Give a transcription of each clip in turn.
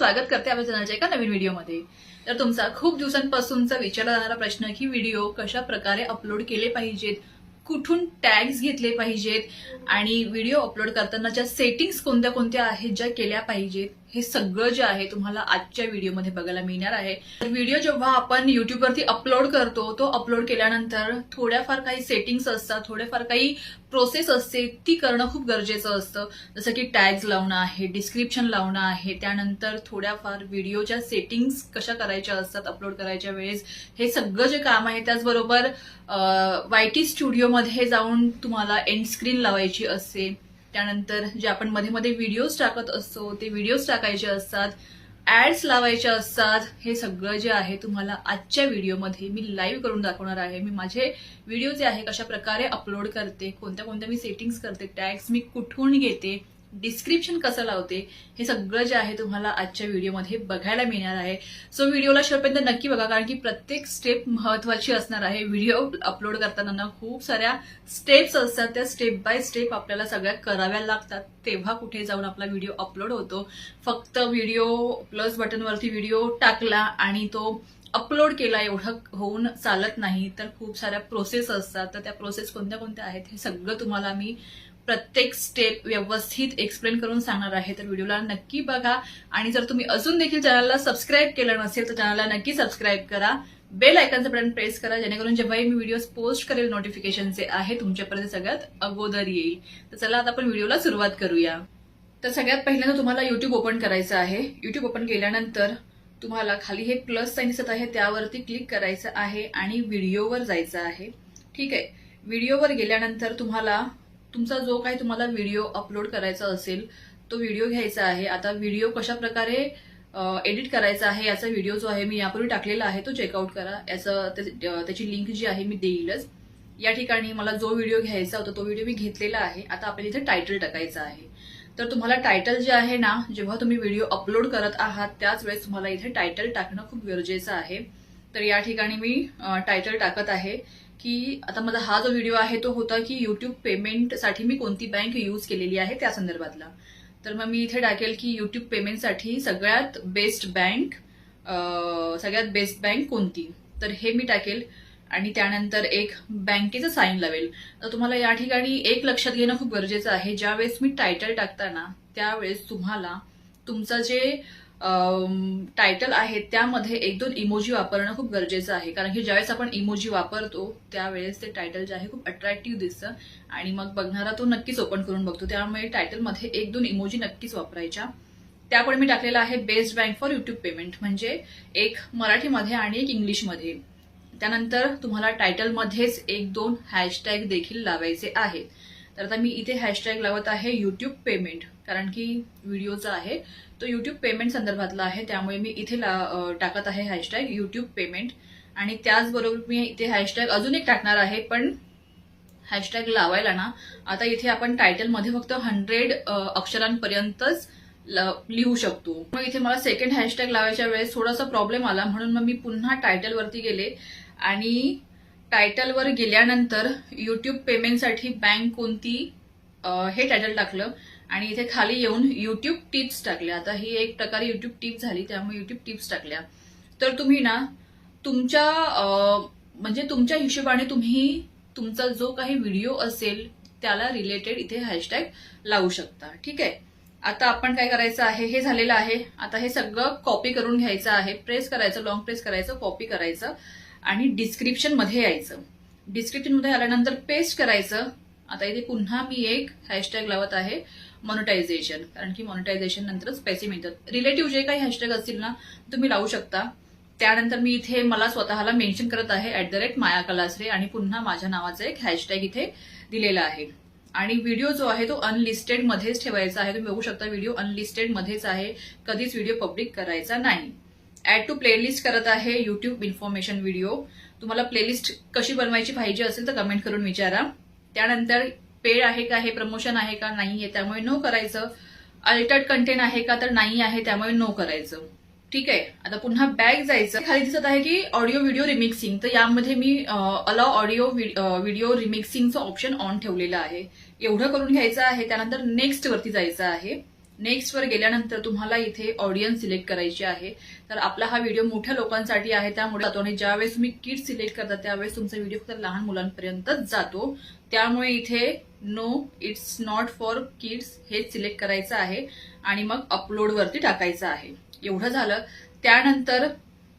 स्वागत करते आपल्या चॅनलच्या एका नवीन व्हिडिओमध्ये. तर तुमचा खूप दिवसांपासूनचा विचारला जाणारा प्रश्न की व्हिडिओ कशा प्रकारे अपलोड केले पाहिजेत? कुठून टॅग्स घेतले पाहिजेत? आणि व्हिडिओ अपलोड करताना ज्या सेटिंग्स कोणत्या कोणत्या आहेत ज्या केल्या पाहिजेत? हे सगळं जे आहे तुम्हाला आजच्या व्हिडिओमध्ये बघायला मिळणार आहे. तर व्हिडिओ जेव्हा आपण युट्यूबवरती अपलोड करतो तो अपलोड केल्यानंतर थोड्याफार काही सेटिंग्स असतात थोड्याफार काही प्रोसेस असते ती करणं खूप गरजेचं असतं. जसं की टॅग्स लावणं आहे डिस्क्रिप्शन लावणं आहे त्यानंतर थोड्याफार व्हिडिओच्या सेटिंग्स कशा करायच्या असतात अपलोड करायच्या वेळेस हे सगळं जे काम आहे त्याचबरोबर वाय टी स्टुडिओमध्ये जाऊन तुम्हाला एंड स्क्रीन लावायची असते. त्यानंतर जे आपण मध्ये मध्ये व्हिडिओज टाकत असतो ते व्हिडिओज टाकायचे असतात ऍड्स लावायच्या असतात हे सगळं जे आहे तुम्हाला आजच्या व्हिडिओमध्ये मी लाईव्ह करून दाखवणार आहे. मी माझे व्हिडिओ जे आहे कशा प्रकारे अपलोड करते कोणत्या कोणत्या मी सेटिंग्स करते टॅग्स मी कुठून घेते डिस्क्रिप्शन कसं लावते हे सगळं जे आहे तुम्हाला आजच्या व्हिडिओमध्ये बघायला मिळणार आहे. सो व्हिडिओला शेवटपर्यंत नक्की बघा कारण की प्रत्येक स्टेप महत्वाची असणार आहे. व्हिडिओ अपलोड करताना ना खूप साऱ्या स्टेप्स असतात. त्या स्टेप बाय स्टेप आपल्याला सगळ्या कराव्या लागतात. तेव्हा कुठे जाऊन आपला व्हिडिओ अपलोड होतो. फक्त व्हिडिओ प्लस बटनवरती व्हिडिओ टाकला आणि तो अपलोड केला एवढं होऊन चालत नाही. तर खूप साऱ्या प्रोसेस असतात. तर त्या प्रोसेस कोणत्या कोणत्या आहेत हे सगळं तुम्हाला मी प्रत्येक स्टेप व्यवस्थित एक्सप्लेन करून सांगणार आहे. तर व्हिडिओला नक्की बघा. आणि जर तुम्ही अजून देखील चॅनलला सबस्क्राईब केलं नसेल तर चॅनलला नक्की सबस्क्राईब करा. बेल आयकनचं बटन प्रेस करा जेणेकरून जेव्हाही मी व्हिडिओज पोस्ट करेल नोटिफिकेशनचे आहे तुमच्यापर्यंत सगळ्यात अगोदर येईल. तर चला आता आपण व्हिडिओला सुरुवात करूया. तर सगळ्यात पहिल्यांदा तुम्हाला युट्यूब ओपन करायचं आहे. युट्यूब ओपन केल्यानंतर तुम्हाला खाली हे प्लस साईन दिसत आहे त्यावरती क्लिक करायचं आहे आणि व्हिडिओवर जायचं आहे. ठीक आहे? व्हिडिओवर गेल्यानंतर तुम्हाला तुमचा जो काही तुम्हाला व्हिडिओ अपलोड करायचा असेल तो व्हिडिओ घ्यायचा आहे. आता व्हिडिओ कशा प्रकारे एडिट करायचा आहे याचा व्हिडिओ जो आहे मी यापूर्वी टाकलेला आहे तो चेकआउट करा. याचं त्याची लिंक जी आहे मी देईलच. या ठिकाणी मला जो व्हिडिओ घ्यायचा होता तो व्हिडिओ मी घेतलेला आहे. आता आपल्याला इथे टायटल टाकायचं आहे. तर तुम्हाला टायटल जे आहे ना जेव्हा तुम्ही व्हिडिओ अपलोड करत आहात त्याच वेळेस तुम्हाला इथे टायटल टाकणं खूप गरजेचं आहे. तर या ठिकाणी मी टायटल टाकत आहे. की आता माझा हा जो व्हिडिओ आहे तो होता की युट्यूब पेमेंटसाठी मी कोणती बँक यूज केलेली आहे त्या संदर्भातला. तर मग मी इथे टाकेल की युट्यूब पेमेंटसाठी सगळ्यात बेस्ट बँक सगळ्यात बेस्ट बँक कोणती? तर हे मी टाकेल. आणि त्यानंतर एक बँकेचं साईन लावेल. तर तुम्हाला या ठिकाणी एक लक्षात घेणं खूप गरजेचं आहे. ज्यावेळेस मी टायटल टाकताना त्यावेळेस तुम्हाला तुमचं जे टायटल आहे त्यामध्ये एक दोन इमोजी वापरणं खूप गरजेचं आहे. कारण की ज्यावेळेस आपण इमोजी वापरतो त्यावेळेस ते टायटल जे आहे खूप अट्रॅक्टिव्ह दिसतं. आणि मग बघणारा तो नक्कीच ओपन करून बघतो. त्यामुळे टायटलमध्ये एक दोन इमोजी नक्कीच वापरायच्या. त्यापुढे मी टाकलेला आहे best bank for YouTube payment म्हणजे एक मराठीमध्ये आणि एक इंग्लिशमध्ये. त्यानंतर तुम्हाला टायटलमध्येच एक दोन हॅशटॅग देखील लावायचे आहेत. तर आता मी इथे हॅशटॅग लावत आहे युट्यूब पेमेंट कारण की व्हिडिओचा आहे. तो युट्यूब पेमेंट संदर्भातला आहे त्यामुळे मी इथे ला- टाकत आहे हॅशटॅग युट्यूब पेमेंट आणि त्याचबरोबर मी इथे हॅशटॅग अजून एक टाकणार आहे पण हॅशटॅग लावायला ना. आता इथे आपण टायटलमध्ये फक्त हंड्रेड अक्षरांपर्यंतच ल- लिहू शकतो. मग इथे मला सेकंड हॅशटॅग लावायच्या वेळेस थोडासा प्रॉब्लेम आला म्हणून मग मी पुन्हा टायटलवरती गेले. आणि टायटलवर गेल्यानंतर युट्यूब पेमेंटसाठी बँक कोणती हे टायटल टाकलं. आणि इथे खाली येऊन युट्यूब टिप्स टाकल्या. आता ही एक प्रकारे युट्यूब टिप्स झाली त्यामुळे युट्यूब टिप्स टाकल्या. तर तुम्ही ना तुमच्या म्हणजे तुमच्या हिशोबाने तुम्ही तुमचा जो काही व्हिडिओ असेल त्याला रिलेटेड इथे हॅशटॅग लावू शकता. ठीक आहे? आता आपण काय करायचं आहे? हे झालेलं आहे. आता हे सगळं कॉपी करून घ्यायचं आहे. प्रेस करायचं लॉंग प्रेस करायचं कॉपी करायचं आणि डिस्क्रिप्शनमध्ये यायचं. डिस्क्रिप्शनमध्ये आल्यानंतर पेस्ट करायचं. आता इथे पुन्हा मी एक हॅशटॅग लावत आहे. मॉनिटायझेशन कारण की मॉनिटायझेशन नंतरच पैसे मिळतात. रिलेटिव्ह जे काही हॅशटॅग असतील ना तुम्ही लावू शकता. त्यानंतर मी इथे मला स्वतःला मेन्शन करत आहे at the rate Maya Kalasare आणि पुन्हा माझ्या नावाचा एक हॅशटॅग इथे दिलेला आहे. आणि व्हिडिओ जो आहे तो अनलिस्टेड मध्येच ठेवायचा आहे. तुम्ही बघू शकता व्हिडिओ अनलिस्टेड मध्येच आहे. कधीच व्हिडिओ पब्लिक करायचा नाही. ऍड टू प्लेलिस्ट करत आहे युट्यूब इन्फॉर्मेशन व्हिडिओ तुम्हाला प्लेलिस्ट कशी बनवायची पाहिजे असेल तर कमेंट करून विचारा. त्यानंतर पेड आहे का हे प्रमोशन आहे का नाही आहे त्यामुळे नो करायचं. अल्टर्ड कंटेंट आहे का तर नाही आहे त्यामुळे नो करायचं. ठीक आहे? आता पुन्हा बॅग जायचं. खाली दिसत आहे की ऑडिओ व्हिडिओ रिमिक्सिंग तर यामध्ये मी अलाव ऑडिओ व्हिडिओ रिमिक्सिंगचं ऑप्शन ऑन ठेवलेलं आहे. एवढं करून घ्यायचं आहे त्यानंतर नेक्स्ट वरती जायचं आहे. नेक्स्ट वर गेल्यानंतर तुम्हाला इथे ऑडियन्स सिलेक्ट करायची आहे. तर आपला हा व्हिडिओ मोठ्या लोकांसाठी आहे त्यामुळे जातो. आणि ज्यावेळेस तुम्ही किड सिलेक्ट करता त्यावेळेस तुमचा व्हिडिओ फक्त लहान मुलांपर्यंतच जातो. त्यामुळे इथे no it's not for kids हे सिलेक्ट करायचं आहे. आणि मग अपलोडवरती टाकायचं आहे. एवढं झालं. त्यानंतर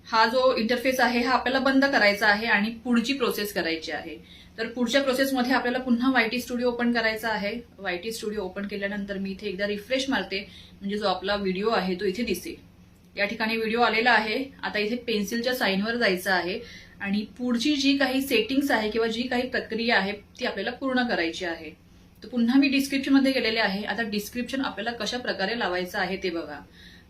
हा जो इंटरफेस आहे हा आपल्याला बंद करायचा आहे आणि पुढची प्रोसेस करायची आहे. तर पुढच्या प्रोसेसमध्ये आपल्याला पुन्हा वायटी स्टुडिओ ओपन करायचा आहे. वायटी स्टुडिओ ओपन केल्यानंतर मी इथे एकदा रिफ्रेश मारते. म्हणजे जो आपला व्हिडिओ आहे तो इथे दिसेल. या ठिकाणी व्हिडिओ आलेला आहे. आता इथे पेन्सिलच्या साईनवर जायचं आहे. आणि पुढची जी काही सेटिंग्स आहे किंवा जी काही प्रक्रिया आहे ती आपल्याला पूर्ण करायची आहे. तर पुन्हा मी डिस्क्रिप्शनमध्ये गेलेले आहे. आता डिस्क्रिप्शन आपल्याला कशा प्रकारे लावायचं आहे ते बघा.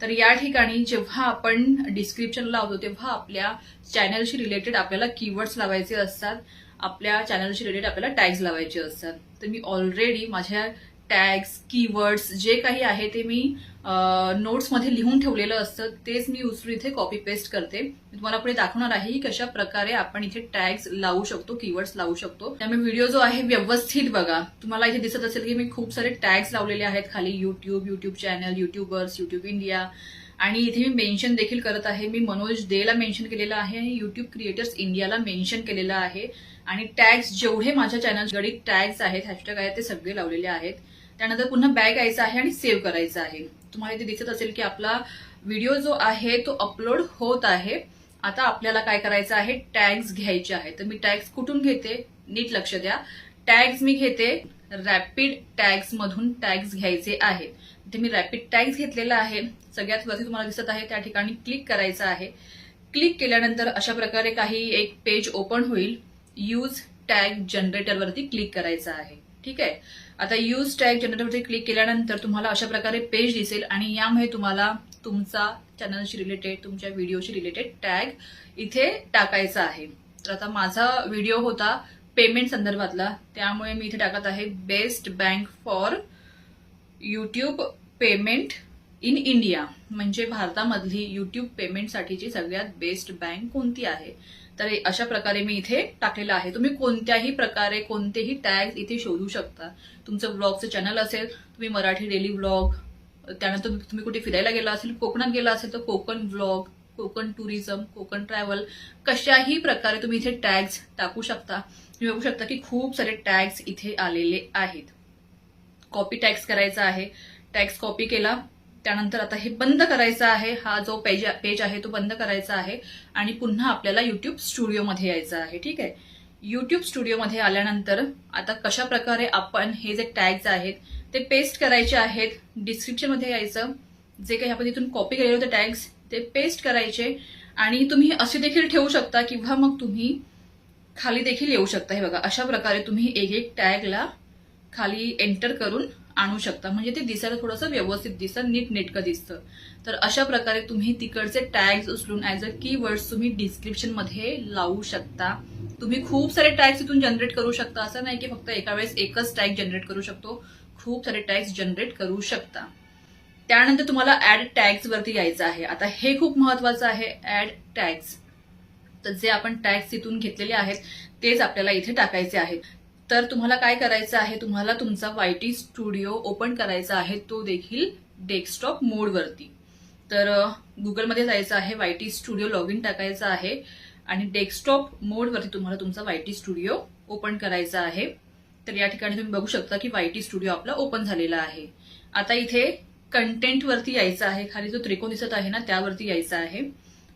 तर या ठिकाणी जेव्हा आपण डिस्क्रिप्शन लावतो तेव्हा आपल्या चॅनलशी रिलेटेड आपल्याला कीवर्ड्स लावायचे असतात. आपल्या चॅनलशी रिलेटेड आपल्याला टॅग्स लावायचे असतात. तर मी ऑलरेडी माझ्या टॅग्स कीवर्ड्स जे काही आहे ते मी नोट्समध्ये लिहून ठेवलेलं असतं. तेच मी उचलून इथे कॉपी पेस्ट करते. मी तुम्हाला पुढे दाखवणार आहे की कशा प्रकारे आपण इथे टॅग्स लावू शकतो कीवर्ड्स लावू शकतो. त्यामुळे व्हिडिओ जो आहे व्यवस्थित बघा. तुम्हाला इथे दिसत असेल की मी खूप सारे टॅग्स लावलेले आहेत. खाली YouTube YouTube channel YouTubers YouTube India आणि इथे मी मेन्शन देखील करत आहे. मी मनोज डेला मेन्शन केलेलं आहे आणि युट्यूब क्रिएटर्स इंडियाला मेन्शन केलेलं आहे. आणि टॅग्स जेवढे माझ्या चॅनल गडीत टॅग्स आहेत हॅशटॅग आहेत ते सगळे लावलेले आहेत. त्यानंतर पुन्हा बॅग यायचं आहे आणि सेव्ह करायचं आहे. तुम्हाला इथे दिसत असेल की आपला व्हिडिओ जो आहे तो अपलोड होत आहे. आता आपल्याला काय करायचं आहे? टॅग्स घ्यायचे आहे तर मी टॅग्स कुठून घेते? नीट लक्ष द्या. टॅग्स मी घेते. रॅपिड टॅग्स मधून टॅग्स घ्यायचे आहेत. इथे मी रॅपिड टॅग्स घेतलेला आहे. सगळ्यात वरती तुम्हाला दिसत आहे त्या ठिकाणी क्लिक करायचं आहे. क्लिक केल्यानंतर अशा प्रकारे काही एक पेज ओपन होईल. यूज टॅग जनरेटरवरती क्लिक करायचं आहे. ठीक आहे? आता यूज टॅग जनरेटरवरती क्लिक केल्यानंतर तुम्हाला अशा प्रकारे पेज दिसेल आणि यामध्ये तुम्हाला तुमचा चॅनलशी रिलेटेड तुमच्या व्हिडिओशी रिलेटेड टॅग इथे टाकायचा आहे. तर आता माझा व्हिडिओ होता पेमेंट संदर्भातला. त्यामुळे मी इथे टाकत आहे best bank for YouTube payment in India म्हणजे भारतामधली युट्यूब पेमेंटसाठीची सगळ्यात बेस्ट बँक कोणती आहे? तर अशा प्रकारे मी इथे टाकलेलं आहे. तुम्ही कोणत्याही प्रकारे कोणतेही टॅग इथे शोधू शकता. तुमचं ब्लॉगचं चॅनल असेल तुम्ही मराठी डेली ब्लॉग त्यानंतर तुम्ही कुठे फिरायला गेला असेल कोकणात गेला असेल तर Konkan blog Konkan tourism Konkan travel कशाही प्रकारे तुम्ही इथे टॅग्स टाकू शकता. तुम्ही बघू शकता की खूप सारे टॅग्स इथे आलेले आहेत. कॉपी टॅक्स करायचा आहे. टॅक्स कॉपी केला. त्यानंतर आता हे बंद करायचं आहे. हा जो पेज पेज आहे तो बंद करायचा आहे. आणि पुन्हा आपल्याला युट्यूब स्टुडिओमध्ये यायचं आहे. ठीक आहे? युट्यूब स्टुडिओमध्ये आल्यानंतर आता कशा प्रकारे आपण हे जे टॅग्स आहेत ते पेस्ट करायचे आहेत डिस्क्रिप्शनमध्ये यायचं. जे काही आपण तिथून कॉपी केलेले होते टॅग्स ते पेस्ट करायचे. आणि तुम्ही असे देखील ठेवू शकता किंवा मग तुम्ही खाली देखील येऊ शकता. हे बघा अशा प्रकारे तुम्ही एक एक टॅगला खाली एंटर करून आणू शकता. म्हणजे ते दिसायला थोडंसं व्यवस्थित दिसतं नीट नेटकं दिसतं. तर अशा प्रकारे तुम्ही तिकडचे टॅग्स उचलून ऍज अ की वर्ड्स तुम्ही डिस्क्रिप्शनमध्ये लावू शकता. तुम्ही खूप सारे टॅग्स इथून जनरेट करू शकता. असं नाही की फक्त एका वेळेस एकच टॅग जनरेट करू शकतो. खूप सारे टॅग्स जनरेट करू शकता. त्यानंतर तुम्हाला ऍड टॅग्स वरती यायचं आहे. आता हे खूप महत्वाचं आहे ऍड टॅग्स तर जे आपण टॅग्स तिथून घेतलेले आहेत तेच आपल्याला इथे टाकायचे आहेत. तर तुम्हाला काय करायचं आहे? तुम्हाला तुमचा वायटी स्टुडिओ ओपन करायचा आहे तो देखील डेस्कटॉप मोडवरती. तर गुगलमध्ये जायचं आहे वायटी स्टुडिओ लॉग इन टाकायचं आहे आणि डेस्कटॉप मोडवरती तुम्हाला तुमचा वायटी स्टुडिओ ओपन करायचा आहे. तर या ठिकाणी तुम्ही बघू शकता की वायटी स्टुडिओ आपला ओपन झालेला आहे. आता इथे कंटेंटवरती यायचं आहे. खाली जो त्रिकोण दिसत आहे ना त्यावरती यायचं आहे.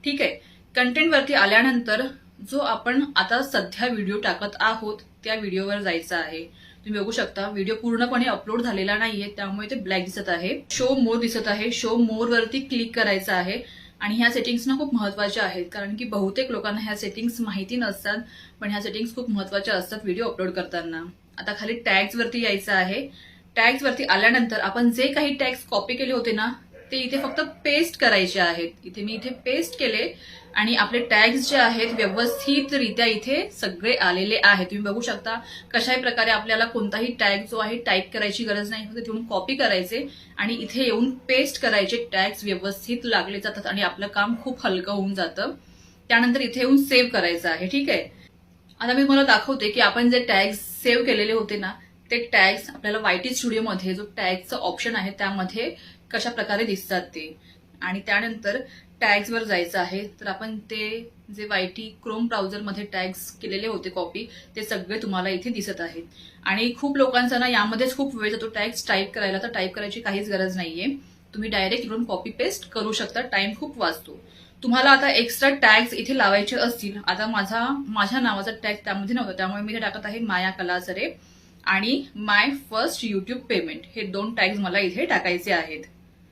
ठीक आहे. कंटेंटवरती आल्यानंतर जो आपण आता सध्या व्हिडिओ टाकत आहोत त्या व्हिडिओवर जायचा आहे. तुम्ही बघू शकता व्हिडिओ पूर्णपणे अपलोड झालेला नाहीये त्यामुळे ते ब्लॅक दिसत आहे. शो मोर दिसत आहे. शो मोर वरती क्लिक करायचं आहे. आणि ह्या सेटिंग्स ना खूप महत्त्वाच्या आहेत. कारण की बहुतेक लोकांना ह्या सेटिंग्स माहिती नसतात पण ह्या सेटिंग्स खूप महत्त्वाच्या असतात व्हिडिओ अपलोड करताना. आता खाली टॅग्स वरती यायचं आहे. टॅग्स वरती आल्यानंतर आपण जे काही टॅग्स कॉपी केले होते ना ते इथे फक्त पेस्ट करायचे आहेत. इथे मी इथे पेस्ट केले. आणि आपले टॅग्स जे आहेत व्यवस्थितरित्या इथे सगळे आलेले आहेत. तुम्ही बघू शकता कशाही प्रकारे आपल्याला कोणताही टॅग जो आहे टाईप करायची गरज नाही. फक्त तिथून कॉपी करायचे आणि इथे येऊन पेस्ट करायचे. टॅग्स व्यवस्थित लागले जातात आणि आपलं काम खूप हलकं होऊन जातं. त्यानंतर इथे येऊन सेव्ह करायचं आहे. ठीक आहे? आता मी मला दाखवते की आपण जे टॅग्स सेव्ह केलेले होते ना ते टॅग्स आपल्याला वायटी स्टुडिओमध्ये जो टॅगचं ऑप्शन आहे त्यामध्ये कशा प्रकारे दिसतात ते. आणि त्यानंतर टॅग्सवर जायचं आहे. तर आपण ते जे वायटी क्रोम ब्राउझरमध्ये टॅग्स केलेले होते कॉपी ते सगळे तुम्हाला इथे दिसत आहेत. आणि खूप लोकांचा ना यामध्येच खूप वेळ जातो टॅग्स टाईप करायला. तर टाईप करायची काहीच गरज नाहीये. तुम्ही डायरेक्ट इकडून कॉपी पेस्ट करू शकता. टाइम खूप वाचतो. तुम्हाला आता एक्स्ट्रा टॅग्स इथे लावायचे असतील. आता माझा माझ्या नावाचा टॅग त्यामध्ये नव्हता. त्यामुळे मी ते टाकत आहे माया कलासरे आणि माय फर्स्ट युट्यूब पेमेंट हे दोन टॅग्स मला इथे टाकायचे आहेत.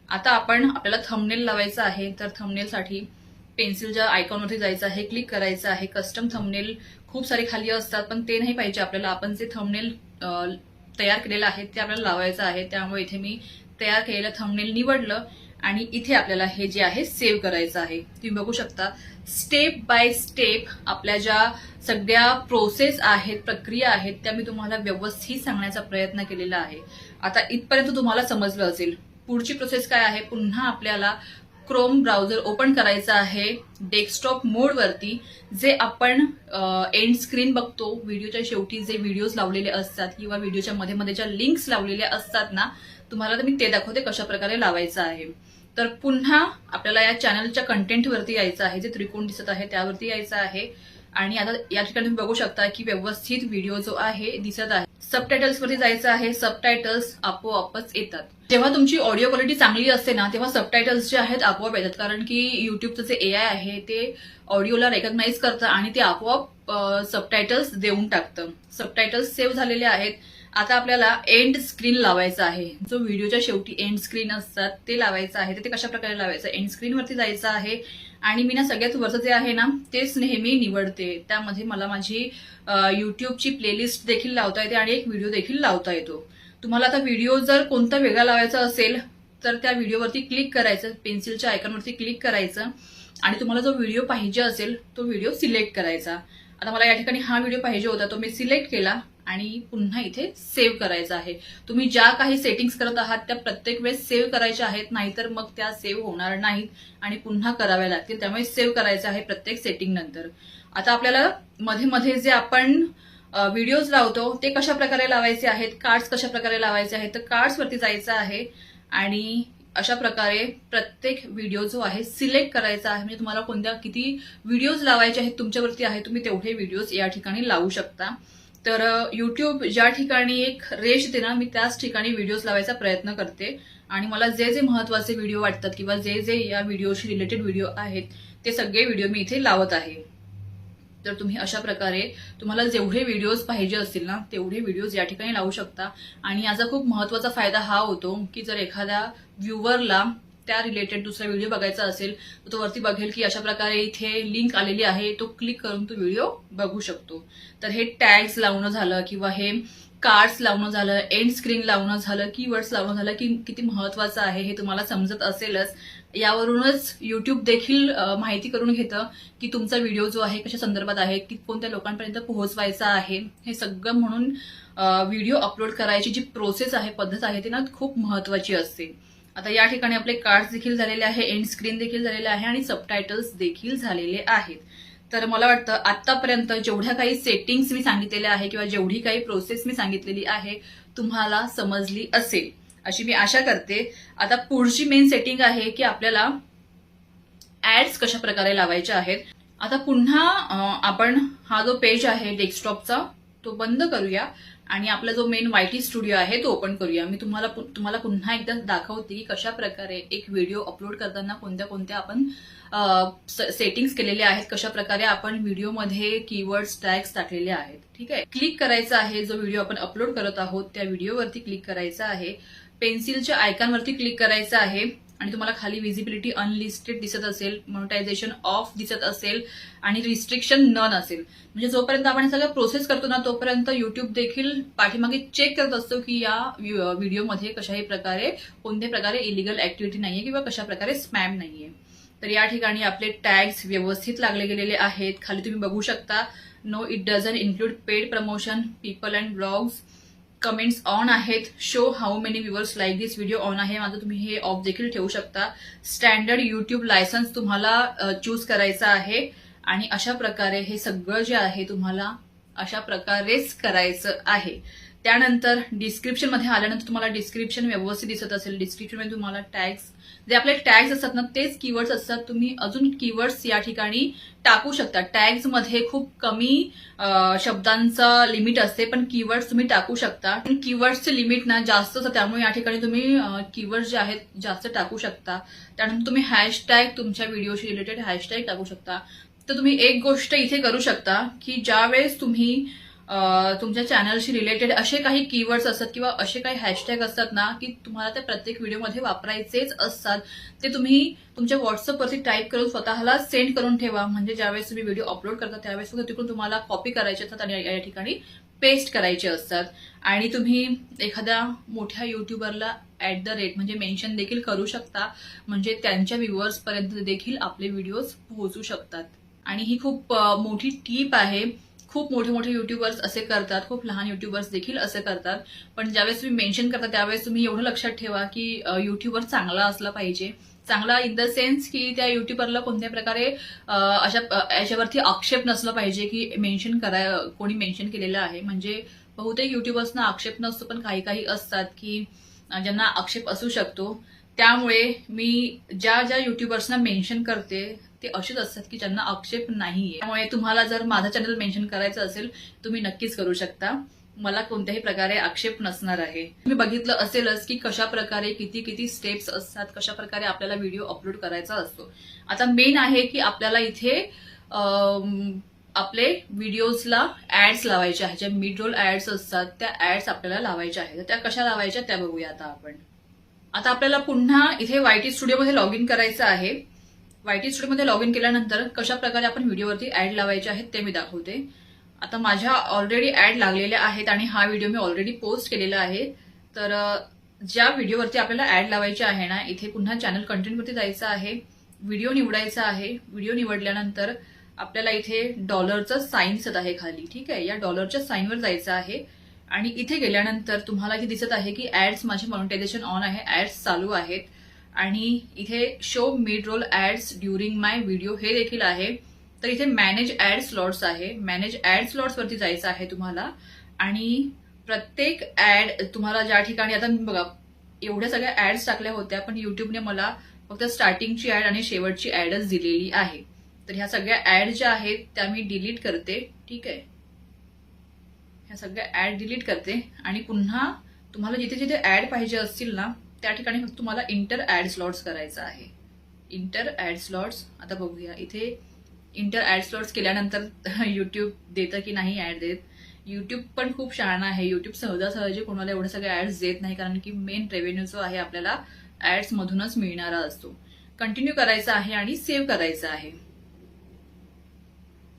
आता आपण आपल्याला थंबनेल लावायचं आहे तर थंबनेलसाठी पेन्सिलच्या आयकॉनवरती जायचं आहे क्लिक करायचं आहे. कस्टम थंबनेल खूप सारे खाली असतात पण ते नाही पाहिजे आपल्याला. आपण जे थंबनेल तयार केलेलं आहे ते आपल्याला लावायचं आहे. त्यामुळे इथे मी तयार केलेलं थंबनेल निवडलं आणि इथे आपल्याला हे जे आहे सेव्ह करायचं आहे. तुम्ही बघू शकता स्टेप बाय स्टेप आपल्या ज्या सगळ्या प्रोसेस आहेत प्रक्रिया आहेत त्या मी तुम्हाला व्यवस्थित सांगण्याचा प्रयत्न केलेला आहे. आता इथपर्यंत तुम्हाला समजलं असेल. पुढची प्रोसेस काय आहे? पुन्हा आपल्याला क्रोम ब्राउझर ओपन करायचं आहे डेस्कटॉप मोडवरती जे आपण एंड स्क्रीन बघतो. व्हिडिओच्या शेवटी जे व्हिडिओज लावलेले असतात किंवा व्हिडिओच्या मध्ये मध्ये ज्या लिंक्स लावलेल्या असतात ना तुम्हाला तर मी ते दाखवते कशा प्रकारे लावायचं आहे. तर पुन्हा आपल्याला या चॅनलच्या कंटेंटवरती यायचं आहे जे त्रिकोण दिसत आहे त्यावरती यायचं आहे. आणि आता या ठिकाणी तुम्ही बघू शकता की व्यवस्थित व्हिडिओ जो आहे दिसत आहे. सबटायटल्सवरती जायचं आहे सबटायटल्स आपोआपच येतात. जेव्हा तुमची ऑडिओ क्वालिटी चांगली असते ना तेव्हा सबटायटल्स जे आहेत आपोआप येतात. कारण की युट्यूबचं जे ए आय आहे ते ऑडिओला रेकग्नाईज करतं आणि ते आपोआप सबटायटल्स देऊन टाकतं. सबटायटल्स सेव्ह झालेले आहेत. आता आपल्याला एंड स्क्रीन लावायचं आहे. जो व्हिडिओच्या शेवटी एंड स्क्रीन असतात ते लावायचं आहे. तर ते कशा प्रकारे लावायचं एंड स्क्रीनवरती जायचं आहे. आणि मी ना सगळ्यात वरचं जे आहे ना तेच नेहमी निवडते. त्यामध्ये मला माझी युट्यूबची प्लेलिस्ट देखील लावता येते आणि एक व्हिडिओ देखील लावता येतो. तुम्हाला आता व्हिडिओ जर कोणता वेगळा लावायचा असेल तर त्या व्हिडिओवरती क्लिक करायचं पेन्सिलच्या आयकॉनवरती क्लिक करायचं. आणि तुम्हाला जो व्हिडिओ पाहिजे असेल तो व्हिडिओ सिलेक्ट करायचा. आता मला या ठिकाणी हा व्हिडिओ पाहिजे होता तो मी सिलेक्ट केला. आणि पुन्हा इथे सेव्ह करायचा आहे. तुम्ही ज्या काही सेटिंग्स करत आहात त्या प्रत्येक वेळेस सेव्ह करायच्या आहेत नाहीतर मग त्या सेव्ह होणार नाहीत आणि पुन्हा कराव्या लागतील. त्यामुळे सेव्ह करायचं आहे प्रत्येक सेटिंग नंतर. आता आपल्याला मध्ये मध्ये जे आपण व्हिडिओज लावतो ते कशा प्रकारे लावायचे आहेत कार्ड्स कशा प्रकारे लावायचे आहेत तर कार्ड्स वरती जायचं आहे आणि अशा प्रकारे प्रत्येक व्हिडिओ जो आहे सिलेक्ट करायचा आहे. म्हणजे तुम्हाला कोणत्या किती व्हिडिओज लावायचे आहेत तुमच्यावरती आहे तुम्ही तेवढे व्हिडिओज या ठिकाणी लावू शकता. तर युट्यूब ज्या ठिकाणी एक रेश देणार मी त्याच ठिकाणी व्हिडिओज लावायचा प्रयत्न करते. आणि मला जे जे महत्त्वाचे व्हिडिओ वाटतात किंवा जे जे या व्हिडिओशी रिलेटेड व्हिडिओ आहेत ते सगळे व्हिडिओ मी इथे लावत आहे. तर तुम्ही अशा प्रकारे तुम्हाला जेवढे व्हिडिओज पाहिजे असतील ना तेवढे व्हिडिओज या ठिकाणी लावू शकता. आणि याचा खूप महत्त्वाचा फायदा हा होतो की जर एखाद्या व्ह्युअरला त्या रिलेटेड दुसरा व्हिडिओ बघायचा असेल तर तो वरती बघेल की अशा प्रकारे इथे लिंक आलेली आहे. तो क्लिक करून तो व्हिडिओ बघू शकतो. तर हे टॅग्स लावणं झालं किंवा हे कार्ड्स लावणं झालं एंड स्क्रीन लावणं झालं कीवर्ड्स लावणं झालं की किती महत्वाचं आहे हे तुम्हाला समजत असेलच. यावरूनच युट्यूब देखील माहिती करून घेतं की तुमचा व्हिडिओ जो आहे कशा संदर्भात आहे की कोणत्या लोकांपर्यंत पोहोचवायचा आहे. हे सगळं म्हणून व्हिडिओ अपलोड करायची जी प्रोसेस आहे पद्धत आहे ती ना खूप महत्वाची असते. आता या ठिकाणी आपले कार्ड्स देखील झालेले आहे एंड स्क्रीन देखील झालेले आहे आणि सबटायटल्स देखील झालेले आहेत. तर मला वाटतं आतापर्यंत जेवढ्या काही सेटिंग्स मी सांगितलेल्या आहे किंवा जेवढी काही प्रोसेस मी सांगितलेली आहे तुम्हाला समजली असेल. अशी मी आशा करते. आता पुढची मेन सेटिंग आहे की आपल्याला ऍड्स कशा प्रकारे लावायच्या आहेत. आता पुन्हा आपण हा जो पेज आहे डेस्कटॉपचा तो बंद करूया. आणि आपला जो मेन वायटी स्टुडिओ आहे तो ओपन करूया. मी तुम्हाला तुम्हाला पुन्हा एकदा दाखवते की कशा प्रकारे एक व्हिडिओ अपलोड करताना कोणत्या कोणत्या आपण सेटिंग्स केलेले आहेत कशा प्रकारे आपण व्हिडिओमध्ये कीवर्ड्स टॅग्स टाकलेले आहेत. ठीक आहे? क्लिक करायचं आहे जो व्हिडिओ आपण अपलोड करत आहोत त्या व्हिडिओवरती क्लिक करायचा आहे. पेन्सिलच्या आयकॉनवरती क्लिक करायचं आहे. आणि तुम्हाला खाली विजिबिलिटी अनलिस्टेड दिसत असेल मोनिटायझेशन ऑफ दिसत असेल आणि रिस्ट्रिक्शन नन असेल. म्हणजे जोपर्यंत आपण हे सगळं प्रोसेस करतो ना तोपर्यंत युट्यूब देखील पाठीमागे चेक करत असतो की या व्हिडिओमध्ये कशाही प्रकारे कोणत्या प्रकारे इलिगल ऍक्टिव्हिटी नाहीये किंवा कशा प्रकारे स्पॅम नाहीये. तर या ठिकाणी आपले टॅग्स व्यवस्थित लागले गेलेले आहेत. खाली तुम्ही बघू शकता no it doesn't include paid promotion people and blogs comments on आहेत. Show how many viewers like this video on आहे. माझं तुम्ही हे ऑफ देखील ठेवू शकता. स्टँडर्ड युट्यूब लायसन्स तुम्हाला चूज करायचा आहे. आणि अशा प्रकारे हे सगळं जे आहे तुम्हाला अशा प्रकारेच करायचं आहे. त्यानंतर डिस्क्रिप्शनमध्ये आल्यानंतर तुम्हाला डिस्क्रिप्शन व्यवस्थित दिसत असेल. डिस्क्रिप्शनमध्ये तुम्हाला टॅग्स जे आपले टॅग्स असतात ना तेच कीवर्ड्स असतात. तुम्ही अजून कीवर्ड्स या ठिकाणी टाकू शकता. टॅग्समध्ये खूप कमी शब्दांचा लिमिट असते पण कीवर्ड्स तुम्ही टाकू शकता. कीवर्ड्सचे लिमिट ना जास्त असतं त्यामुळे या ठिकाणी तुम्ही कीवर्ड्स जे आहेत जास्त टाकू शकता. त्यानंतर तुम्ही हॅशटॅग तुमच्या व्हिडिओशी रिलेटेड हॅशटॅग टाकू शकता. तर तुम्ही एक गोष्ट इथे करू शकता की ज्यावेळेस तुम्ही तुमच्या चॅनलशी रिलेटेड असे काही कीवर्ड्स असतात किंवा असे काही हॅशटॅग असतात ना की तुम्हाला ते प्रत्येक व्हिडिओमध्ये वापरायचेच असतात ते तुम्ही तुमच्या व्हॉट्सअपवरती टाईप करून स्वतःला सेंड करून ठेवा. म्हणजे ज्यावेळेस तुम्ही व्हिडिओ अपलोड करता त्यावेळेस फक्त तिकडून तुम्हाला कॉपी करायचे असतात आणि या ठिकाणी पेस्ट करायचे असतात. आणि तुम्ही एखाद्या मोठ्या युट्यूबरला ऍट द रेट म्हणजे मेन्शन देखील करू शकता. म्हणजे त्यांच्या व्ह्युअर्सपर्यंत देखील आपले व्हिडिओज पोहोचू शकतात. आणि ही खूप मोठी टीप आहे. खूप मोठे मोठे युट्यूबर्स असे करतात. खूप लहान युट्यूबर्स देखील असे करतात. पण ज्यावेळेस तुम्ही मेन्शन करता त्यावेळेस तुम्ही एवढं लक्षात ठेवा की युट्यूबर चांगला असला पाहिजे. चांगला इन द सेन्स की त्या युट्यूबरला कोणत्या प्रकारे अशा याच्यावरती आक्षेप नसला पाहिजे की मेन्शन करा कोणी मेन्शन केलेलं आहे. म्हणजे बहुतेक युट्यूबर्सना आक्षेप नसतो पण काही काही असतात की ज्यांना आक्षेप असू शकतो. त्यामुळे मी ज्या ज्या युट्यूबर्सना मेन्शन करते ते असेच असतात की ज्यांना आक्षेप नाहीये. त्यामुळे तुम्हाला जर माझा चॅनल मेन्शन करायचं असेल तुम्ही नक्कीच करू शकता. मला कोणत्याही प्रकारे आक्षेप नसणार आहे. तुम्ही बघितलं असेलच की कशा प्रकारे किती किती स्टेप्स असतात कशा प्रकारे आपल्याला व्हिडिओ अपलोड करायचा असतो. आता मेन आहे की आपल्याला इथे आपले व्हिडिओजला ऍड्स लावायचे आहेत ज्या मिड रोल ऍड्स असतात त्या ऍड्स आपल्याला लावायच्या आहेत. तर त्या कशा लावायच्या त्या बघूया आता आपण. आता आपल्याला पुन्हा इथे वायटी स्टुडिओमध्ये लॉग इन करायचं आहे. वायटी स्टुडिओमध्ये लॉग इन केल्यानंतर कशा प्रकारे आपण व्हिडिओवरती ऍड लावायचे आहेत ते मी दाखवते. आता माझ्या ऑलरेडी ऍड लागलेल्या आहेत आणि हा व्हिडिओ मी ऑलरेडी पोस्ट केलेला आहे. तर ज्या व्हिडिओवरती आपल्याला ऍड लावायची आहे ना इथे पुन्हा चॅनल कंटेंटवरती जायचं आहे. व्हिडिओ निवडायचा आहे. व्हिडिओ निवडल्यानंतर आपल्याला इथे डॉलरचं साईन दिसत आहे खाली. ठीक आहे? या डॉलरच्या साईनवर जायचं आहे. आणि इथे गेल्यानंतर तुम्हाला इथे दिसत आहे की ऍड्स माझे मॉनिटायझेशन ऑन आहे. ऍड्स चालू आहेत. आणि इथे show mid roll ads during my video हे देखील आहे. तर इथे मॅनेज ऍड स्लॉट्स आहे. मॅनेज ऍड स्लॉट्सवरती जायचं आहे तुम्हाला. आणि प्रत्येक ऍड तुम्हाला ज्या ठिकाणी आता बघा एवढ्या सगळ्या ऍड्स टाकल्या होत्या पण युट्यूबने मला फक्त स्टार्टिंगची ऍड आणि शेवटची ऍडच दिलेली आहे. तर ह्या सगळ्या ऍड ज्या आहेत त्या मी डिलीट करते. ठीक आहे? ह्या सगळ्या ऍड डिलीट करते. आणि पुन्हा तुम्हाला जिथे जिथे ऍड पाहिजे असतील ना त्या ठिकाणी फक्त तुम्हाला इंटर ऍड स्लॉट्स करायचं आहे. इंटर ऍड स्लॉट्स आता बघूया. इथे इंटर ऍड स्लॉट्स केल्यानंतर युट्यूब देतं की नाही ऍड देत? युट्यूब पण खूप शहाणा आहे. युट्यूब सहजासहजी कोणाला एवढे सगळे ऍड्स देत नाही कारण की मेन रेव्हेन्यू जो आहे आपल्याला ऍड्स मधूनच मिळणारा असतो. कंटिन्यू करायचा आहे आणि सेव्ह करायचा आहे.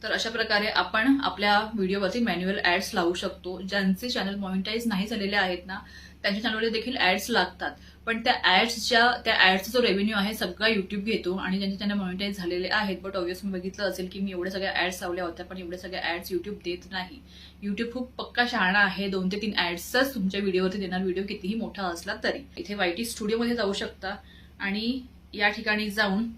तर अशा प्रकारे आपण आपल्या व्हिडिओवरती मॅन्युअल ऍड्स लावू शकतो. ज्यांचे चॅनल मॉनिटाईज नाही झालेले आहेत ना त्यांच्या चॅनलवर देखील ऍड्स लागतात. पण त्या ऍड्सच्या त्या ऍड्सचा जो रेव्हेन्यू आहे सगळा युट्यूब घेतो आणि ज्यांचे त्यांना मॉनिटाईज झालेले आहेत. बट ऑब्विस मी बघितलं असेल की मी एवढ्या सगळ्या ऍड्स लावल्या होत्या पण एवढ्या सगळ्या ऍड्स युट्यूब देत नाही. युट्यूब खूप पक्का शहाणा आहे. दोन ते तीन ऍड्सच तुमच्या व्हिडिओवरती देणार. व्हिडिओ कितीही मोठा असला तरी. इथे वायटी स्टुडिओमध्ये जाऊ शकता. आणि या ठिकाणी जाऊन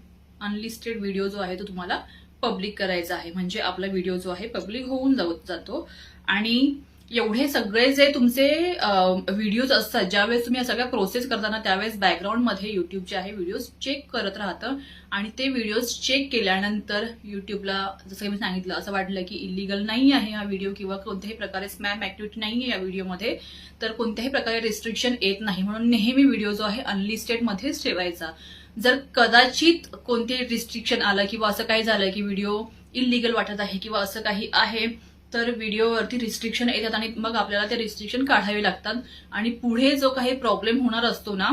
अनलिस्टेड व्हिडिओ जो आहे तो तुम्हाला पब्लिक करायचा आहे. म्हणजे आपला व्हिडिओ जो आहे पब्लिक होऊन जाऊ जातो. आणि एवढे सगळे जे तुमचे व्हिडिओज असतात ज्यावेळेस तुम्ही या सगळ्या प्रोसेस करताना त्यावेळेस बॅकग्राऊंडमध्ये युट्यूब जे आहे व्हिडिओज चेक करत राहतं. आणि ते व्हिडिओज चेक केल्यानंतर युट्यूबला जसं की मी सांगितलं असं वाटलं की इलिगल नाही आहे हा व्हिडिओ किंवा कोणत्याही प्रकारे स्मॅम ऍक्टिव्हिटी नाही आहे या व्हिडिओमध्ये तर कोणत्याही प्रकारे रिस्ट्रिक्शन येत नाही. म्हणून नेहमी व्हिडिओ जो आहे अनलिस्टेडमध्येच ठेवायचा. जर कदाचित कोणते रिस्ट्रिक्शन आलं किंवा असं काही झालं की व्हिडिओ इलिगल वाटत आहे किंवा असं काही आहे तर व्हिडिओवरती रिस्ट्रिक्शन येतात आणि मग आपल्याला ते रिस्ट्रिक्शन काढावे लागतात. आणि पुढे जो काही प्रॉब्लेम होणार असतो ना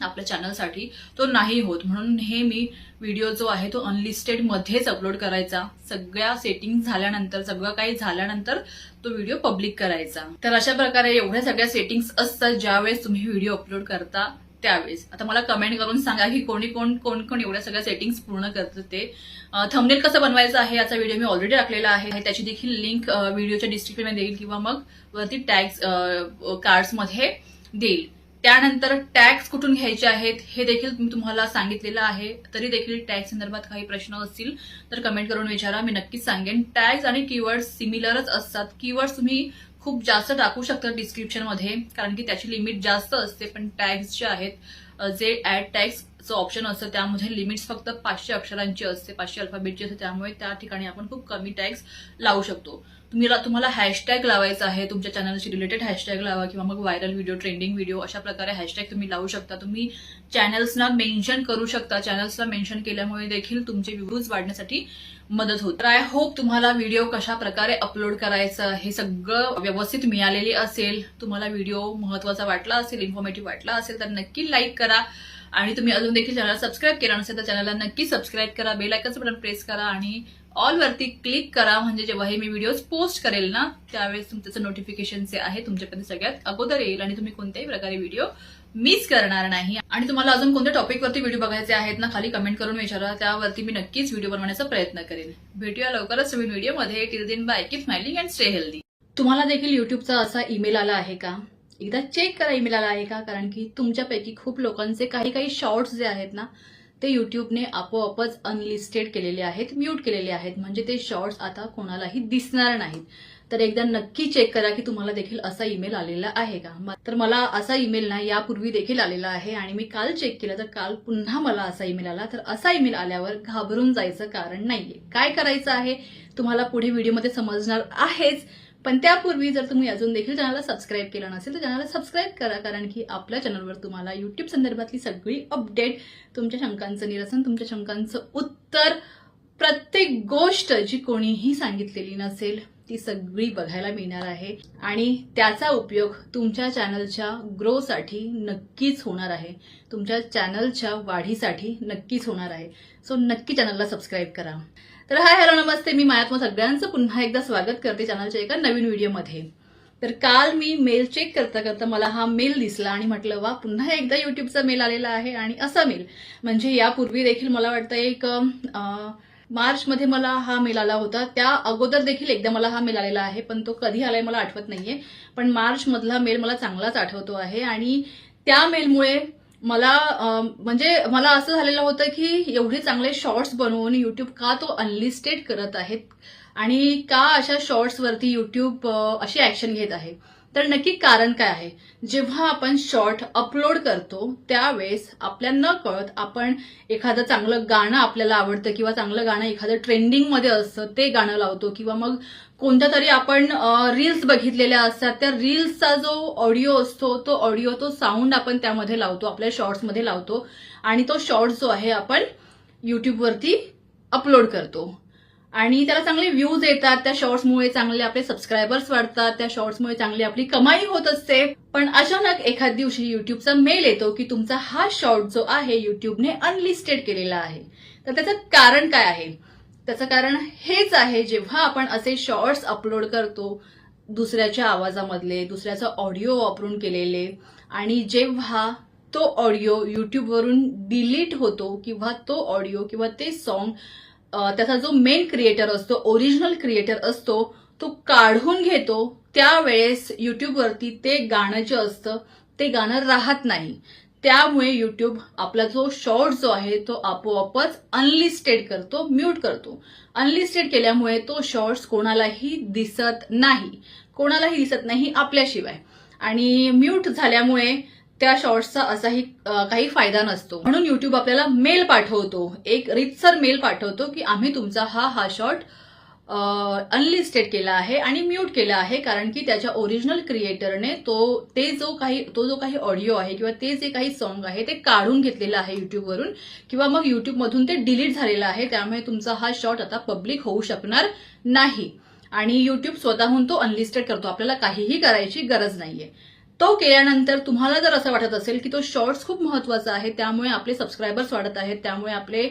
आपल्या चॅनलसाठी तो नाही होत. म्हणून हे मी व्हिडिओ जो आहे तो अनलिस्टेड मध्येच अपलोड करायचा. सगळ्या सेटिंग झाल्यानंतर सगळं काही झाल्यानंतर तो व्हिडिओ पब्लिक करायचा. तर अशा प्रकारे एवढ्या सगळ्या सेटिंग्स असतात ज्यावेळेस तुम्ही व्हिडिओ अपलोड करता. त्यावेळेस. आता मला कमेंट करून सांगा की कोणी कोण कोण कोण एवढ्या सगळ्या सेटिंग्स पूर्ण करतं ते. थंबनेल कसं बनवायचं आहे याचा व्हिडिओ मी ऑलरेडी टाकलेला आहे. त्याची देखील लिंक व्हिडिओच्या डिस्क्रिप्शनमध्ये देईल किंवा मग वरती टॅग्स कार्ड्समध्ये देईल. त्यानंतर टॅक्स कुठून घ्यायचे आहेत हे देखील मी तुम्हाला सांगितलेलं आहे. तरी देखील टॅक्स संदर्भात काही प्रश्न असतील तर कमेंट करून विचारा. मी नक्कीच सांगेन. टॅक्स आणि कीवर्ड सिमिलरच असतात. कीवर्ड तुम्ही खूप जास्त टाकू शकता डिस्क्रिप्शनमध्ये कारण की त्याची लिमिट जास्त असते पण टॅक्स जे आहेत जे ऍड टॅक्सचं ऑप्शन असतं त्यामध्ये लिमिट्स फक्त पाचशे अक्षरांची असते पाचशे अल्फाबेटची असते त्यामुळे त्या ठिकाणी आपण खूप कमी टॅक्स लावू शकतो. तुम्ही तुम्हाला हॅशटॅग लावायचा आहे तुमच्या चॅनलशी रिलेटेड हॅशटॅग लावा किंवा मग व्हायरल व्हिडिओ ट्रेंडिंग व्हिडिओ अशा प्रकारे हॅशटॅग तुम्ही लावू शकता. तुम्ही चॅनल्सना मेन्शन करू शकता. चॅनल्सला मेन्शन केल्यामुळे देखील तुमचे व्ह्यूज वाढण्यासाठी मदत होते. तर आय होप तुम्हाला व्हिडिओ कशा प्रकारे अपलोड करायचा हे सगळं व्यवस्थित मिळालेली असेल तुम्हाला व्हिडिओ महत्त्वाचा वाटला असेल इन्फॉर्मेटिव्ह वाटला असेल तर नक्की लाईक करा. आणि तुम्ही अजून देखील चॅनल सबस्क्राईब केला नसेल तर चॅनलला नक्की सबस्क्राईब करा. बेल आयकनचं बटन प्रेस करा आणि ऑल वरती क्लिक करा म्हणजे जेव्हा हे मी व्हिडिओज पोस्ट करेल ना त्यावेळेस तुमचं नोटिफिकेशन जे आहे तुमच्यापर्यंत सगळ्यात अगोदर येईल आणि तुम्ही कोणत्याही प्रकारे व्हिडिओ मिस करणार नाही. आणि तुम्हाला अजून कोणत्या टॉपिकवरती व्हिडिओ बघायचे आहेत ना खाली कमेंट करून विचारा. त्यावरती मी नक्कीच व्हिडिओ बनवण्याचा प्रयत्न करेन. भेटूया लवकरच नवीन व्हिडिओमध्ये टिल दिन bye keep smiling and stay healthy तुम्हाला देखील युट्यूबचा असा ईमेल आला आहे का? एकदा चेक करा ईमेल आला आहे का? कारण की तुमच्यापैकी खूप लोकांचे काही काही शॉर्ट्स जे आहेत ना ते युट्यूबने आपोआपच अनलिस्टेड केलेले आहेत म्यूट केलेले आहेत. म्हणजे ते शॉर्ट्स आता कोणालाही दिसणार नाहीत. तर एकदा नक्की चेक करा की तुम्हाला देखील असा ईमेल आलेला आहे का? तर मला असा ईमेल ना यापूर्वी देखील आलेला आहे आणि मी काल चेक केलं तर काल पुन्हा मला असा ईमेल आला. तर असा ईमेल आल्यावर घाबरून जायचं कारण नाहीये. काय करायचं आहे? तुम्हाला पुढे व्हिडिओमध्ये समजणार आहेच. पण त्यापूर्वी जर तुम्ही अजून देखील चॅनलला सबस्क्राईब केलं नसेल तर चॅनलला सबस्क्राईब करा कारण की आपल्या चॅनलवर तुम्हाला युट्यूब संदर्भातली सगळी अपडेट तुमच्या शंकांचं निरसन तुमच्या शंकांचं उत्तर प्रत्येक गोष्ट जी कोणीही सांगितलेली नसेल ती सगळी बघायला मिळणार आहे. आणि त्याचा उपयोग तुमच्या चॅनलच्या ग्रोसाठी नक्कीच होणार आहे. तुमच्या चॅनलच्या वाढीसाठी नक्कीच होणार आहे. सो नक्की चॅनलला सबस्क्राईब करा. तर हाय हॅलो नमस्ते. मी मायात्म सगळ्यांचं पुन्हा एकदा स्वागत करते चॅनलच्या एका नवीन व्हिडिओमध्ये. तर काल मी मेल चेक करता करता मला हा मेल दिसला आणि म्हटलं वा पुन्हा एकदा युट्यूबचा मेल आलेला आहे आणि असा मेल म्हणजे यापूर्वी देखील मला वाटतं एक मार्चमध्ये मला हा मेल आला होता. त्या अगोदर देखील एकदा मला हा मेल आलेला आहे पण तो कधी आलाय मला आठवत नाहीये. पण मार्चमधला मेल मला चांगलाच आठवतो आहे आणि त्या मेलमुळे मला म्हणजे मला असं झालेलं होतं की एवढे चांगले शॉर्ट्स बनवून युट्यूब का तो अनलिस्टेड करत आहेत आणि का अशा शॉर्ट्सवरती युट्यूब अशी ऍक्शन घेत आहे? तर नक्की कारण काय आहे? जेव्हा आपण शॉर्ट अपलोड करतो त्यावेळेस आपल्या न कळत आपण एखादं चांगलं गाणं आपल्याला आवडतं किंवा चांगलं गाणं एखादं ट्रेंडिंगमध्ये असतं ते गाणं लावतो किंवा मग कोणत्या तरी आपण रील्स बघितलेल्या असतात त्या रील्सचा जो ऑडिओ असतो तो ऑडिओ तो साऊंड आपण त्यामध्ये लावतो आपल्या शॉर्ट्समध्ये लावतो आणि तो शॉर्ट जो आहे आपण युट्यूबवरती अपलोड करतो. आणि त्याला चांगले व्ह्यूज येतात त्या शॉर्ट्समुळे चांगले आपले सबस्क्रायबर्स वाढतात त्या शॉर्ट्समुळे चांगली आपली कमाई होत असते. पण अचानक एखाद दिवशी युट्यूबचा मेल येतो की तुमचा हा शॉर्ट जो आहे युट्यूबने अनलिस्टेड केलेला आहे. तर त्याचं कारण काय आहे? त्याचं कारण हेच आहे जेव्हा आपण असे शॉर्ट्स अपलोड करतो दुसऱ्याच्या आवाजामधले दुसऱ्याचा ऑडिओ वापरून केलेले आणि जेव्हा तो ऑडिओ युट्यूबवरून डिलीट होतो किंवा तो ऑडिओ किंवा ते सॉन्ग त्याचा जो मेन क्रिएटर असतो ओरिजिनल क्रिएटर असतो तो काढून घेतो. त्यावेळेस युट्यूबवरती ते गाणं जे असतं ते गाणं राहत नाही. त्यामुळे युट्यूब आपला जो शॉर्ट जो आहे तो आपोआपच अनलिस्टेड करतो म्यूट करतो. अनलिस्टेड केल्यामुळे तो शॉर्ट्स कोणालाही दिसत नाही. कोणालाही दिसत नाही आपल्याशिवाय. आणि म्यूट झाल्यामुळे त्या शॉर्ट्सचा असाही काही फायदा नसतो. म्हणून युट्यूब आपल्याला मेल पाठवतो. एक रितसर मेल पाठवतो की आम्ही तुमचा हा हा शॉर्ट अनलिस्टेड केला आहे आणि म्यूट केला आहे. कारण की त्याच्या ओरिजिनल क्रिएटरने तो ते जो काही तो जो काही ऑडिओ आहे किंवा ते जे काही सॉन्ग आहे ते काढून घेतलेलं आहे युट्यूबवरून किंवा मग युट्यूबमधून ते डिलीट झालेलं आहे. त्यामुळे तुमचा हा शॉर्ट आता पब्लिक होऊ शकणार नाही. आणि युट्यूब स्वतःहून तो अनलिस्टेड करतो. आपल्याला काहीही करायची गरज नाहीये. तो केल्यानंतर तुम्हाला जर असं वाटत असेल की तो शॉर्ट्स खूप महत्त्वाचा आहे त्यामुळे आपले सबस्क्रायबर्स वाढत आहेत त्यामुळे आपले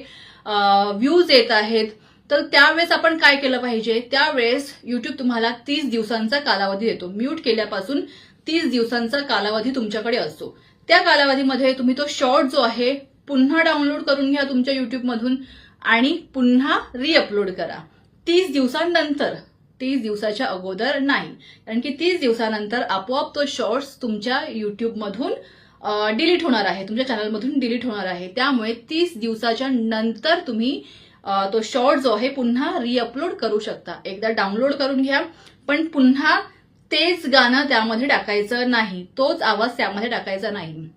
व्ह्यूज येत आहेत तर त्यावेळेस आपण काय केलं पाहिजे? त्यावेळेस युट्यूब तुम्हाला तीस दिवसांचा कालावधी देतो. म्यूट केल्यापासून तीस दिवसांचा कालावधी तुमच्याकडे असतो. त्या कालावधीमध्ये तुम्ही तो शॉर्ट जो आहे पुन्हा डाउनलोड करून घ्या तुमच्या युट्यूबमधून आणि पुन्हा रिअपलोड करा. तीस दिवसांनंतर तीस दिवसाच्या अगोदर नाही. कारण की तीस दिवसानंतर आपोआप तो शॉर्ट्स तुमच्या युट्यूबमधून डिलीट होणार आहे. तुमच्या चॅनलमधून डिलीट होणार आहे. त्यामुळे तीस दिवसाच्या नंतर तुम्ही तो शॉर्ट जो आहे पुन्हा रिअपलोड करू शकता. एकदा डाउनलोड करून घ्या. पण पुन्हा तेच गाणं त्यामध्ये टाकायचं नाही. तोच आवाज त्यामध्ये टाकायचा नाही.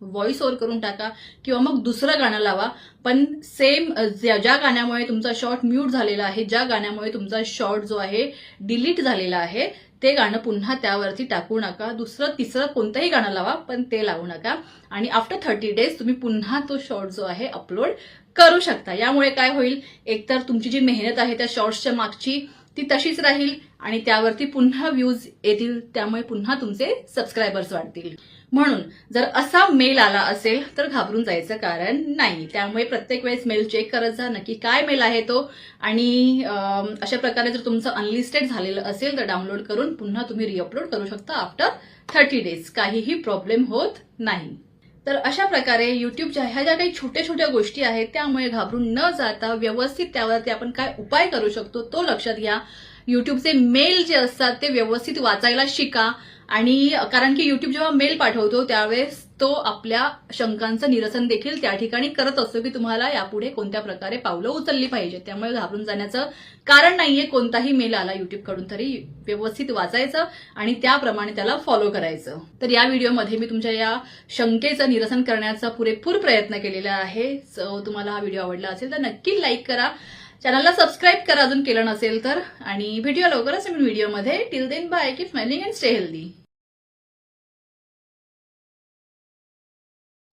व्हॉइस ओव्हर करून टाका किंवा मग दुसरं गाणं लावा. पण सेम ज्या ज्या गाण्यामुळे तुमचा शॉर्ट म्यूट झालेला आहे ज्या गाण्यामुळे तुमचा शॉर्ट जो आहे डिलीट झालेला आहे ते गाणं पुन्हा त्यावरती टाकू नका. दुसरं तिसरं कोणतंही गाणं लावा पण ते लावू नका. आणि आफ्टर थर्टी डेज तुम्ही पुन्हा तो शॉर्ट जो आहे अपलोड करू शकता. यामुळे काय होईल? एकतर तुमची जी मेहनत आहे त्या शॉर्ट्सच्या मागची ती तशीच राहील आणि त्यावरती पुन्हा व्ह्यूज येतील त्यामुळे पुन्हा तुमचे सबस्क्रायबर्स वाढतील. म्हणून जर असा मेल आला असेल तर घाबरून जायचं कारण नाही. त्यामुळे प्रत्येक वेळेस मेल चेक करत जा नक्की काय मेल आहे तो. आणि अशा प्रकारे जर तुमचं अनलिस्टेड झालेलं असेल तर डाउनलोड करून पुन्हा तुम्ही रिअपलोड करू शकता आफ्टर थर्टी डेज काहीही प्रॉब्लेम होत नाही. तर अशा प्रकारे युट्यूबच्या ह्या ज्या काही छोट्या छोट्या गोष्टी आहेत त्यामुळे घाबरून न जाता व्यवस्थित त्यावरती आपण काय उपाय करू शकतो तो लक्षात घ्या. युट्यूबचे मेल जे असतात ते व्यवस्थित वाचायला शिका. आणि कारण की युट्यूब जेव्हा मेल पाठवतो त्यावेळेस तो आपल्या शंकांचं निरसन देखील त्या ठिकाणी करत असतो की तुम्हाला यापुढे कोणत्या प्रकारे पावलं उचलली पाहिजे त्यामुळे घाबरून जाण्याचं कारण नाहीये कोणताही मेल आला युट्यूबकडून तरी व्यवस्थित वाचायचं आणि त्याप्रमाणे त्याला फॉलो करायचं. तर या व्हिडिओमध्ये मी तुमच्या या शंकेचं निरसन करण्याचा पुरेपूर प्रयत्न केलेला आहे. सो तुम्हाला हा व्हिडिओ आवडला असेल तर नक्की लाईक करा. चॅनलला सबस्क्राईब करा अजून केलं नसेल तर. आणि व्हिडिओ लवकरच मी व्हिडिओमध्ये. Till then bye keep smiling and stay healthy